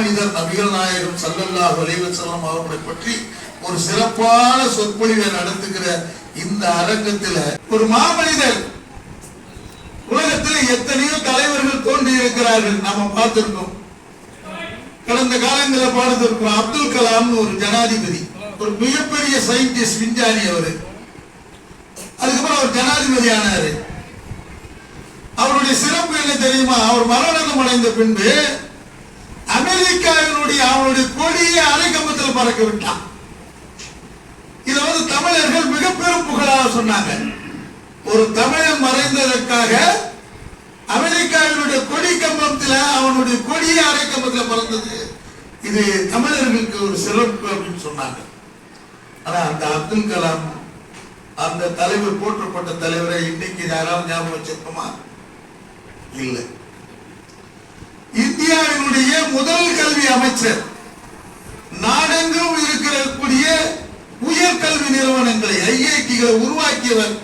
மாமனிதர் நபிகள் நாயகம் சல்லல்லா வலைவசலம் அவர்களை பற்றி ஒரு சிறப்பான சொற்பொழிவை நடத்துகிற இந்த அரங்கத்தில் ஒரு மாமனிதர் உலகத்தில் எத்தனையோ தலைவர்கள் தோன்றி இருக்கிறார்கள் நாம பார்த்திருக்கோம் கடந்த காலங்களில் பார்த்திருக்கிறோம். அப்துல் கலாம் ஒரு ஜனாதிபதி ஒரு மிகப்பெரிய சயின்டிஸ்ட் விஞ்ஞானி அவரு. அதுக்கப்புறம் அவர் ஜனாதிபதி ஆனாரு அவருடைய சிறப்பு என்ன தெரியுமா? அவர் மரணம் அடைந்த பின்பு அவருடைய கொடியை அரைக்கம்பத்தில் பறக்க விட்டான். இதை வந்து தமிழர்கள் மிக பெரும் புகழாக சொன்னாங்க. ஒரு தமிழன் மறைந்ததற்காக அமெரிக்காவினுடைய கொடி கம்பத்தில் அவனுடைய கொடியை அரைக்கம்பத்தில் பறந்தது. இது தமிழர்களுக்கு ஒரு சிறப்பு அப்படின்னு சொன்னாங்க. ஆனா அந்த அப்துல் கலாம் அந்த தலைவர் போற்றப்பட்ட தலைவரை இன்னைக்கு யாராவது ஞாபகம் வச்சிருக்கோமா? இல்லை. இந்தியாவினுடைய முதல் கல்வி அமைச்சர் உயர்கல்வி நிறுவனங்களை ஐஐடிகளை உருவாக்கியவர்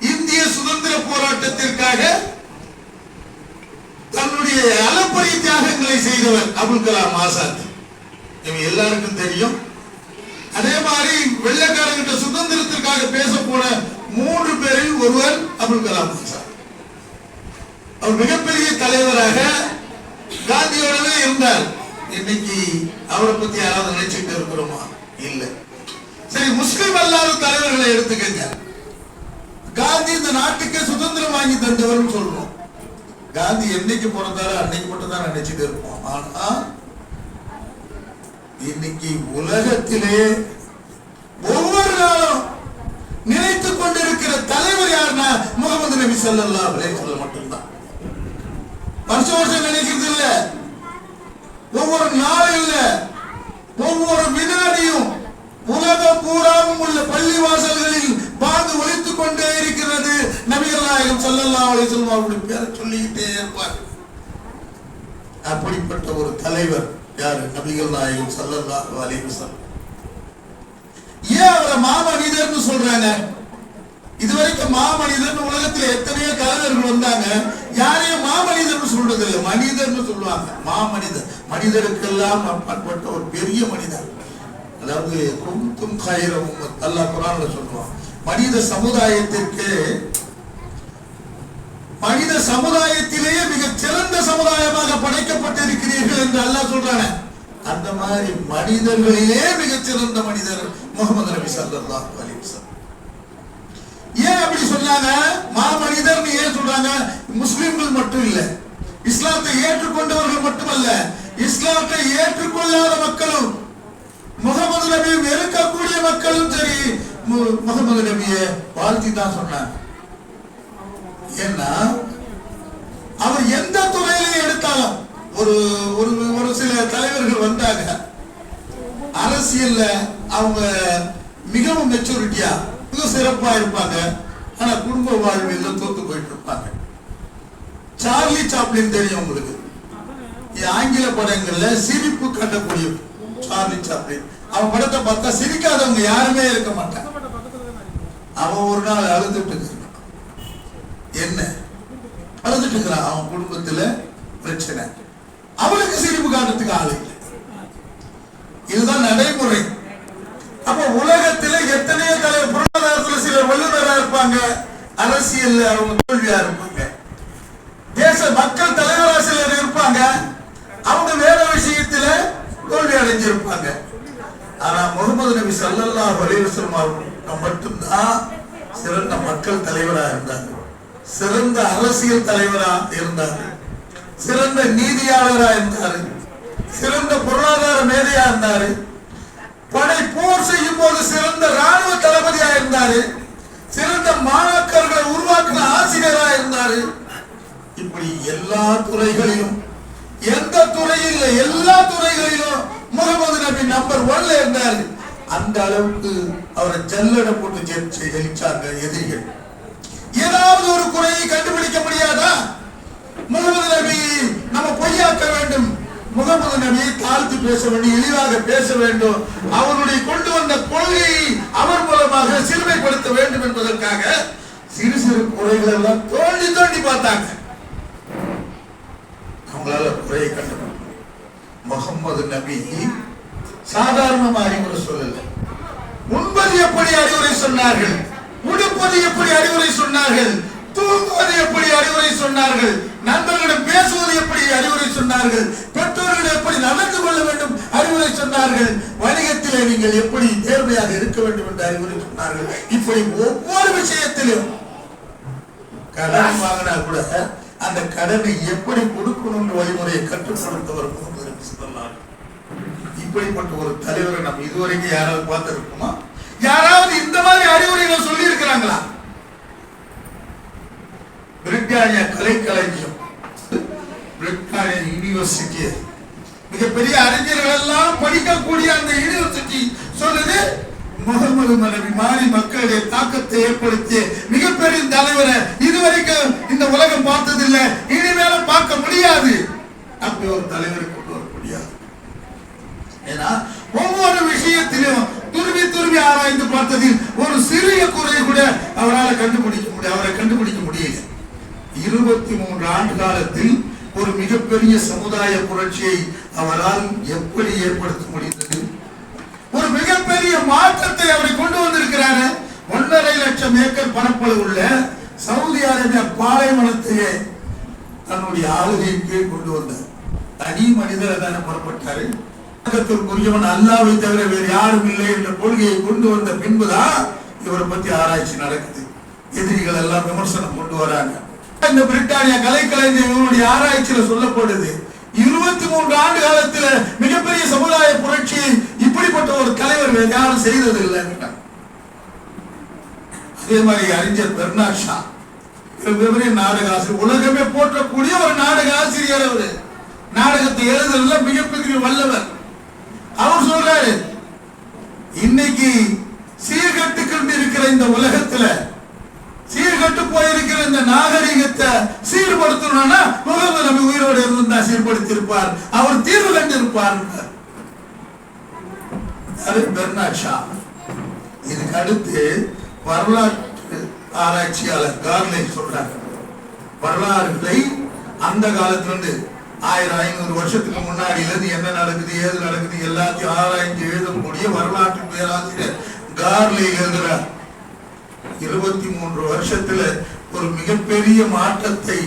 இந்திய சுதந்திர போராட்டத்திற்காக தன்னுடைய அளப்பரிய தியாகங்களை செய்தவர் அபுல் கலாம் ஆசாத். இவங்க எல்லாருக்கும் தெரியும். அதே மாதிரி வெள்ளக்காரங்கிட்ட சுதந்திரத்திற்காக பேச போன மூன்று பேரில் ஒருவர் அபுல் கலாம் ஆசாத். அவர் மிகப்பெரிய தலைவராக காந்தியோடவே இருந்தார். இன்னைக்கு அவரை பத்தி யாராவது நினைச்சுட்டு இருக்கிறோமா? இல்லை. சரி முஸ்லிம் அல்லாத தலைவர்களை எடுத்துக்கங்க. காந்தி இந்த நாட்டுக்கு சுதந்திரம் வாங்கி தந்தவர் சொல்றோம். காந்தி என்னைக்கு பிறந்தாரோ அன்னைக்கு மட்டும் தான் நினைச்சிட்டு இருப்போம். ஆனா இன்னைக்கு உலகத்திலே ஒவ்வொரு நாளும் நினைத்துக் கொண்டிருக்கிற தலைவர் யாருன்னா முகமது நபி ஸல்லல்லாஹு அலைஹி மட்டும்தான். வருஷம் வருஷம் நினைக்கிறது இல்ல. ஒவ்வொரு நாளும் இல்ல ஒவ்வொரு உலகம் பூராவும் உள்ள பள்ளி வாசல்களில் பாந்து ஒழித்துக் கொண்டே இருக்கிறது. நபிகள் நாயகம் ஸல்லல்லாஹு அலைஹி அவருடைய பேரை சொல்லிக்கிட்டே இருப்பார். அப்படிப்பட்ட ஒரு தலைவர் யாரு? நபிகள் நாயகம் ஸல்லல்லாஹு அலைஹி ஏன் அவரை மாமனிதர்னு சொல்றாங்க? இதுவரைக்கும் மாமனிதன் உலகத்துல எத்தனையோ தலைவர்கள் வந்தாங்க. யாரையும் மாமனிதர்னு சொல்றது இல்லை மனிதர்னு சொல்லுவாங்க. மாமனிதர். மனிதருக்கெல்லாம் அப்பாற்பட்ட ஒரு பெரிய மனிதர். அதாவது குந்தும் கயிறும் அல்லா குரான்ல சொல்லுவான் மனித சமுதாயத்திற்கு மனித சமுதாயத்திலேயே மிக சிறந்த சமுதாயமாக படைக்கப்பட்டிருக்கிறீர்கள் என்று அல்லாஹ் சொல்றாங்க அந்த மாதிரி மனிதர்களிலே மிகச் சிறந்த மனிதர் முகமது நபி ஸல்லல்லாஹு அலிசன் ஏன் அப்படி சொன்னாங்க? மாமனிதர்னு ஏன் சொல்றாங்க? முஸ்லிம்கள் மட்டும் இல்ல. இஸ்லாத்தை ஏற்றுக்கொண்டவர்கள் மட்டுமல்ல. இஸ்லாத்தை ஏற்றுக்கொள்ளாத மக்களும் முகமது நபியை வெறுக்கக்கூடிய மக்களும் சரி மு- முகமது நபியை வாழ்த்தி தான் சொன்னாங்க ஏன்னா அவர் எந்த துறையிலையும் எடுத்தாலும் ஒரு ஒரு ஒரு சில தலைவர்கள் வந்தாங்க. அரசியல்ல அவங்க மிகவும் மெச்சூரிட்டியா மிக சிறப்பா இருப்பாங்க. ஆனா குடும்ப வாழ்வில் தோத்து போயிட்டு இருப்பாங்க. சார்லி சாப்ளின் தெரியும் உங்களுக்கு. ஆங்கில படங்கள்ல சிரிப்பு கண்டக்கூடிய சார்லி அப்படின்னு அவன் படத்தை பார்த்தா சிரிக்காதவங்க யாருமே இருக்க மாட்டான் அவன் ஒரு நாள் அழுதுட்டு இருக்கிறான் என்ன? அழுதுட்டு இருக்கிறான். அவன் குடும்பத்துல பிரச்சனை. அவனுக்கு சிரிப்பு காட்டுறதுக்கு ஆள் இல்லை. இதுதான் நடைமுறை. அப்ப உலகத்துல எத்தனையோ தலைவர் பொருளாதாரத்துல சிலர் வல்லுநரா இருப்பாங்க. அரசியல் அவங்க தோல்வியா இருப்பாங்க. தேச மக்கள் தலைவரா சிலர் இருப்பாங்க அவங்க வேற விஷயத்துல தோல்வி அடைஞ்சிருப்பாங்க ஆனா முகமது நபி சல்லல்லா அலைஹி வஸல்லம் மட்டும்தான் சிறந்த மக்கள் தலைவரா இருந்தாங்க சிறந்த அரசியல் தலைவரா இருந்தாரு சிறந்த நீதியாளரா இருந்தாரு சிறந்த பொருளாதார மேதையா இருந்தாரு படை போர் செய்யும் போது சிறந்த ராணுவ தளபதியா இருந்தாரு சிறந்த மாணாக்கர்களை உருவாக்கின ஆசிரியரா இருந்தாரு இப்படி எல்லா துறைகளிலும் எந்த துறையில் எல்லா துறைகளிலும் முகமது நபி நம்பர் ஒன்ல இருந்தாரு. அந்த அளவுக்கு அவரை ஜல்லடை போட்டு ஜெயிச்சு ஜெயிச்சாங்க எதிரிகள். ஏதாவது ஒரு குறையை கண்டுபிடிக்க முடியாதா? முகமது நபி நம்ம பொய்யாக்க வேண்டும். முகமது நபியை தாழ்த்து பேச வேண்டும் இழிவாக பேச வேண்டும். அவருடைய கொண்டு வந்த கொள்கையை அவர் மூலமாக சிறுமைப்படுத்த வேண்டும் என்பதற்காக சிறு சிறு குறைகள் எல்லாம் தோண்டி தோண்டி பார்த்தாங்க. அவங்களால குறையை முகம்மது நபி சாதாரணமா அறிவுரை சொல்லல. உண்பது எப்படி அறிவுரை சொன்னார்கள்? உடுப்பது எப்படி அறிவுரை சொன்னார்கள்? தூங்குவது எப்படி அறிவுரை சொன்னார்கள்? நண்பர்களிடம் பேசுவது எப்படி அறிவுரை சொன்னார்கள்? பெற்றோர்களிடம் எப்படி நடந்து கொள்ள வேண்டும் அறிவுரை சொன்னார்கள்? வணிகத்திலே நீங்கள் எப்படி நேர்மையாக இருக்க வேண்டும் என்று அறிவுரை சொன்னார்கள்? இப்படி ஒவ்வொரு விஷயத்திலும் கடன் வாங்கினா கூட அந்த கடனை எப்படி கொடுக்கணும்ன்ற வழிமுறையை கற்றுக் கொடுத்தவர் முகமது இப்படிப்பட்ட ஒரு தலைவரை நம்ம இதுவரைக்கும் யாராவது பார்த்திருக்கோமா யாராவது இந்த மாதிரி அறிவுரைகளை சொல்லி இருக்கிறாங்களா பிரிட்டானிய கலைக்களஞ்சியம் பிரிட்டானிய யூனிவர்சிட்டி மிகப்பெரிய அறிஞர்கள் எல்லாம் படிக்கக்கூடிய அந்த யூனிவர்சிட்டி சொல்லுது முகமது மனைவி மாறி மக்களுடைய தாக்கத்தை ஏற்படுத்திய மிகப்பெரிய தலைவரை இதுவரைக்கும் இந்த உலகம் பார்த்ததில்லை. இனிமேல பார்க்க முடியாது. அப்படி ஒரு தலைவரை கொண்டு வர முடியாது. ஏன்னா ஒவ்வொரு விஷயத்திலும் துருவி துருவி ஆராய்ந்து பார்த்ததில் ஒரு சிறிய குறையை கூட அவரால் கண்டுபிடிக்க முடியும் அவரை கண்டுபிடிக்க முடியல. இருபத்தி மூன்று ஆண்டு காலத்தில் ஒரு மிகப்பெரிய சமுதாய புரட்சியை அவரால் எப்படி ஏற்படுத்த முடியும் பெரிய மாற்றத்தை அவர் கொண்டு வந்திருக்கிறாரு. ஒன்றரை லட்சம் ஏக்கர் பரப்பளவு உள்ள சவுதி அரேபியா பாலைவனத்தையே தன்னுடைய ஆளுகையின் கீழ் கொண்டு வந்தார் தனி மனிதர் தானே புறப்பட்டாரு. உலகத்திற்குரியவன் அல்லாவை தவிர வேறு யாரும் இல்லை என்ற கொள்கையை கொண்டு வந்த பின்புதான் இவரை பத்தி ஆராய்ச்சி நடக்குது. எதிரிகள் எல்லாம் விமர்சனம் கொண்டு வராங்க. இந்த பிரிட்டானிய கலைக்கலைஞர் இவருடைய ஆராய்ச்சியில சொல்லப்படுது இருபத்தி மூன்று ஆண்டு காலத்துல மிகப்பெரிய சமுதாய புரட்சியை இப்படிப்பட்ட ஒரு யாரும் செய்தது இல்லைன்னு அதே மாதிரி அறிஞர் பெர்னாட் ஷா. இவர் நாடக ஆசிரியர் உலகமே போற்றக்கூடிய ஒரு நாடக ஆசிரியர் அவரு. நாடகத்தை எழுதுறதுல மிகப்பெரிய வல்லவர். அவர் சொல்றாரு இன்னைக்கு சீர்கட்டு கொண்டு இருக்கிற இந்த உலகத்துல சீர்கட்டு போயிருக்கிற இந்த நாகரிகத்தை சீர்படுத்தணும்னா முகமது நபி உயிரோடு இருந்தா சீர்படுத்தி இருப்பார் அவர் தீர்வு கண்டு இருப்பார் அது பெர்னாட்ஷா இதுக்கு அடுத்து வரலாற்று ஆராய்ச்சியாளர் கார்லை சொல்றாங்க வரலாறுகளை அந்த காலத்துல இருந்து ஆயிரம் ஐநூறு வருஷத்துக்கு முன்னாடில இருந்து என்ன நடக்குது ஏது நடக்குது எல்லாத்தையும் ஆராய்ந்து எழுதக்கூடிய வரலாற்று பேராசிரியர் கார்லே எழுதுறார். இருபத்தி மூன்று வருஷத்துல ஒரு மிகப்பெரிய மாற்றத்தை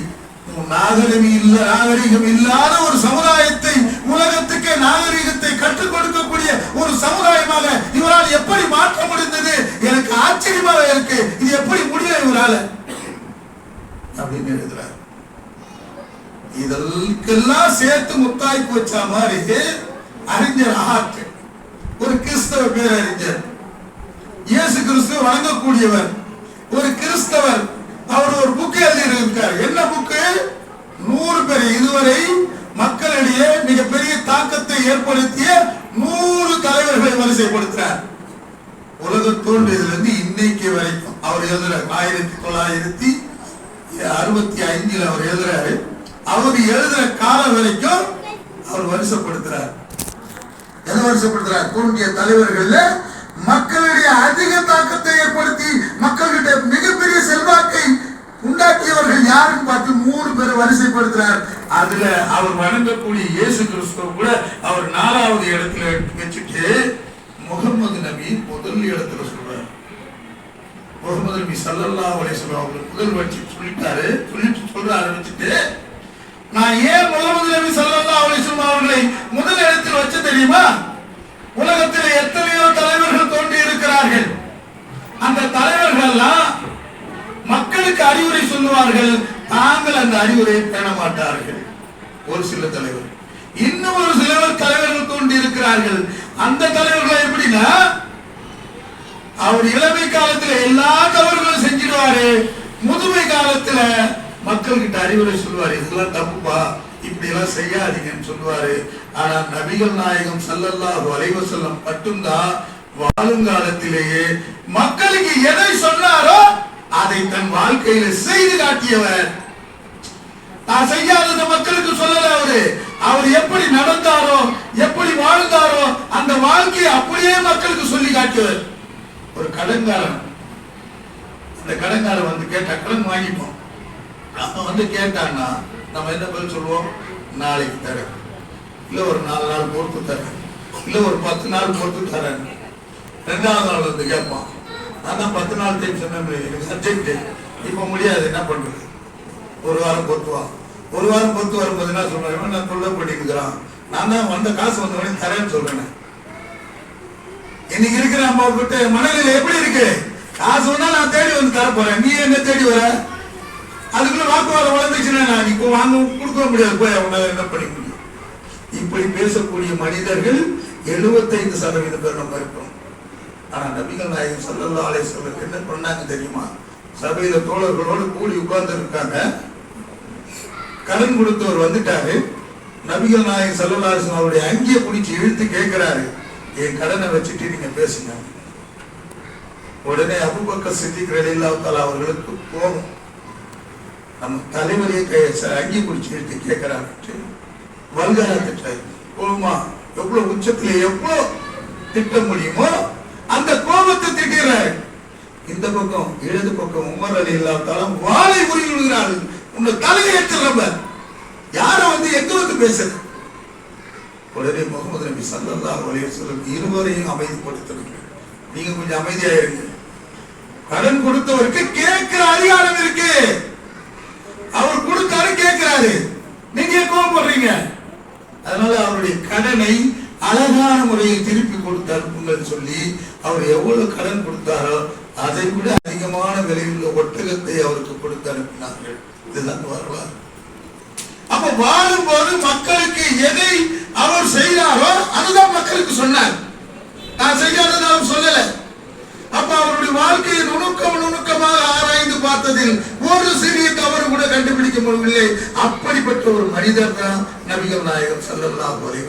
நாகரிகம் இல்ல நாகரிகம் இல்லாத ஒரு சமுதாயத்தை உலகத்துக்கே நாகரிகத்தை கற்றுக் கொடுக்கக்கூடிய ஒரு சமுதாயமாக இவரால் எப்படி மாற்ற முடிந்தது? எனக்கு ஆச்சரியமாக இருக்கு. இது எப்படி முடியல இவரால? அப்படின்னு எழுதுறாரு. இதற்கெல்லாம் சேர்த்து முத்தாய்க்கு வச்ச மாதிரி அறிஞர் ஆர்ட். ஒரு கிறிஸ்தவ பேரறிஞர். இயேசு கிறிஸ்து வணங்கக்கூடியவர். ஒரு கிறிஸ்தவர். அவர் ஒரு புக் எழுதியிருக்கார் என்ன புக்கு? நூறு பேர் இதுவரை மக்களிடையே மிகப்பெரிய தாக்கத்தை ஏற்படுத்திய நூறு தலைவர்களை வரிசைப்படுத்தினார். உலக தோன்றியதிலிருந்து இன்னைக்கு வரைக்கும் அவர் எழுதுறார். ஆயிரத்தி தொள்ளாயிரத்தி அறுபத்தி ஐந்தில் அவர் எழுதுறாரு. அவர் எழுதுற காலம் வரைக்கும் அவர் வரிசைப்படுத்துறார். எதை வரிசைப்படுத்துறார்? தோன்றிய தலைவர்கள்ல மக்களுடைய அதிக தாக்கத்தை ஏற்படுத்தி மக்கள்கிட்ட மிகப்பெரிய செல்வாக்கை உண்டாக்கியவர்கள் யாருன்னு பார்த்து மூணு பேர் வரிசைப்படுத்துறார். அதுல அவர் வணங்கக்கூடிய இயேசு கிறிஸ்துவ கூட அவர் நாலாவது இடத்துல வச்சுட்டு முகமது நபி முதல் இடத்துல சொல்றார். முகமது நபி சல்லல்லா அலைஹி வஸல்லம் முதல் வச்சு சொல்லிட்டாரு. சொல்லிட்டு சொல்ற ஆரம்பிச்சுட்டு நான் ஏன் முகமது நபி சல்லல்லா அலைஹி வஸல்லம் அவர்களை முதல் இடத்தில் வச்ச தெரியுமா உலகத்தில் எத்தனையோ தலைவர்கள் தோன்றி இருக்கிறார்கள் அந்த தலைவர்கள் எல்லாம் மக்களுக்கு சொல்வார்கள் தாங்கள் அந்த அறிவுரை பேண மாட்டார்கள். ஒரு சில தலைவர். இன்னும் ஒரு சிலவர் தலைவர்கள் தோன்றி இருக்கிறார்கள் அந்த தலைவர்கள் எப்படின்னா அவர் இளமை காலத்துல எல்லா தவறுகளும் செஞ்சிடுவாரு முதுமை காலத்துல மக்கள் கிட்ட அறிவுரை சொல்லுவாரு இதெல்லாம் தப்புப்பா இப்படி எல்லாம் செய்யாதீங்கன்னு சொல்லுவாரு. ஆனா நபிகள் நாயகம் சல்லல்லா வரைவ செல்லம் மட்டும்தான் வாழுங்காலத்திலேயே மக்களுக்கு எதை சொன்னாரோ அதை தன் வாழ்க்கையில செய்து காட்டியவர். நான் செய்யாதத மக்களுக்கு சொல்லல அவரு. அவர் எப்படி நடந்தாரோ எப்படி வாழ்ந்தாரோ அந்த வாழ்க்கையை அப்படியே மக்களுக்கு சொல்லி காட்டுவர் ஒரு கடன்காரன். அந்த கடன்காரன் வந்து கேட்டா கடன் வாங்கிப்போம். அவன் வந்து கேட்டான்னா நம்ம என்ன பதில் சொல்லுவோம்? நாளைக்கு தரேன். இல்ல ஒரு நாலு நாள் பொறுத்து தரேன். இல்ல ஒரு பத்து நாள் பொறுத்து தரேன். ரெண்டாவது நாள் வந்து கேட்பான். நான் தான் பத்து நாள் டைம் சொன்னேன் எனக்கு சப்ஜெக்ட் இப்ப முடியாது. என்ன பண்றது? ஒரு வாரம் பொறுத்துவா. ஒரு வாரம் பொறுத்து வரும்போது என்ன சொல்றேன் நான் தொல்லை பண்ணிருக்கிறான் நான் தான் வந்த காசு வந்த உடனே தரேன்னு சொல்றேன். இன்னைக்கு இருக்கிற நம்ம கிட்ட மனநிலை எப்படி இருக்கு? காசு வந்தா நான் தேடி வந்து தர போறேன் நீ என்ன தேடி வர? அதுக்குள்ள வாக்குவாதம் வளர்ந்துச்சுன்னா நான் இப்போ வாங்க கொடுக்க முடியாது. போய் அவனால என்ன பண்ணிக்க முடியும்? இப்படி பேசக்கூடிய மனிதர்கள் 75% சதவீதம் பேர் நம்ம இருக்கிறோம் ஆனா நபிகள் நாயகம் சல்லல்லா அலைஹி என்ன பண்ணாங்க தெரியுமா? சபையில தோழர்களோடு கூடி உட்கார்ந்து இருக்காங்க கடன் கொடுத்தவர் வந்துட்டாரு. நபிகள் நாயகம் ஸல்லல்லாஹு அவருடைய அங்கியை பிடிச்சி இழுத்து கேட்கிறாரு. என் கடனை வச்சுட்டு நீங்க பேசுங்க. உடனே அபுபக்க சித்திக் ரலியல்லாஹு அவர்களுக்கு போகும் நம்ம தலைவரையே கை ச- அங்கி பிடிச்சி இழுத்து கேட்கிறாரு. வல்கரா திட்டாரு போகுமா எவ்வளவு உச்சத்துல எவ்வளவு திட்ட முடியுமோ அந்த கோபத்தை திட்டுறாரு இந்த பக்கம் இடது பக்கம் உமர் அலி இல்லாத்தாலும் வாழை உரி விழுகிறார்கள். உன்னை தலையை ஏற்றுறப்ப யார வந்து எங்க வந்து பேசுறது? உடனே முகமது நபி ஸல்லல்லாஹு அலைஹி சொல்லும் இருவரையும் அமைதிப்படுத்துறீங்க நீங்க கொஞ்சம் அமைதியா இருங்க. கடன் கொடுத்தவருக்கு கேட்கிற அதிகாரம் இருக்கு. அவர் கொடுத்தாரு கேட்கிறாரு. நீங்க ஏன் கோவப்படுறீங்க? அதனால அவருடைய கடனை அழகான முறையில் திருப்பி கொடுத்து அனுப்புங்கள் சொல்லி அவர் எவ்வளவு கடன் கொடுத்தாரோ அதை விட அதிகமான விலையில் ஒட்டகத்தை அவருக்கு கொடுத்து அனுப்பினார்கள். இதுதான் வரலாறு. அப்ப வாழும்போது மக்களுக்கு எதை அவர் செய்கிறாரோ அதுதான் மக்களுக்கு சொன்னார். நான் செய்யாதது அவர் சொல்லல. அப்ப அவருடைய வாழ்க்கையை நுணுக்கம் நுணுக்கமாக ஆராய்ந்து பார்த்ததில் ஒரு சிறிய தவறு கூட கண்டுபிடிக்க முடியவில்லை. அப்படிப்பட்ட ஒரு மனிதர் தான் நபிகள் நாயகம் செல்லலாம் ஒரே